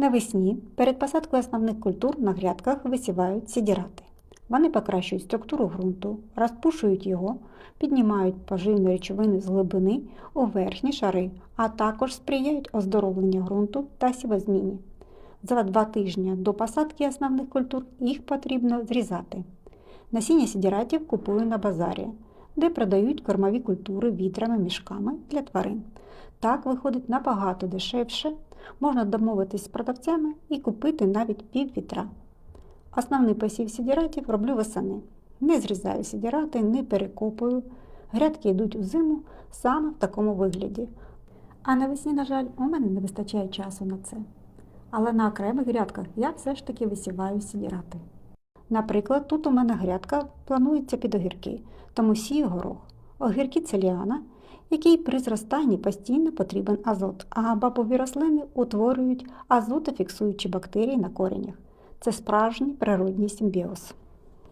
Навесні перед посадкою основних культур на грядках висівають сідірати. Вони покращують структуру ґрунту, розпушують його, піднімають поживні речовини з глибини у верхні шари, а також сприяють оздоровленню ґрунту та сівозміні. За два тижні до посадки основних культур їх потрібно зрізати. Насіння сідіратів купую на базарі, де продають кормові культури вітрами мішками для тварин. Так виходить набагато дешевше, можна домовитись з продавцями і купити навіть пів вітра. Основний посів сідіратів роблю восени. Не зрізаю сідірати, не перекопую. Грядки йдуть у зиму саме в такому вигляді. А навесні, на жаль, у мене не вистачає часу на це. Але на окремих грядках я все ж таки висіваю сідірати. Наприклад, тут у мене грядка планується під огірки, тому сію горох. Огірки це ліана, який при зростанні постійно потрібен азот, а бабові рослини утворюють азотофіксуючі бактерії на коренях. Це справжній природній симбіоз.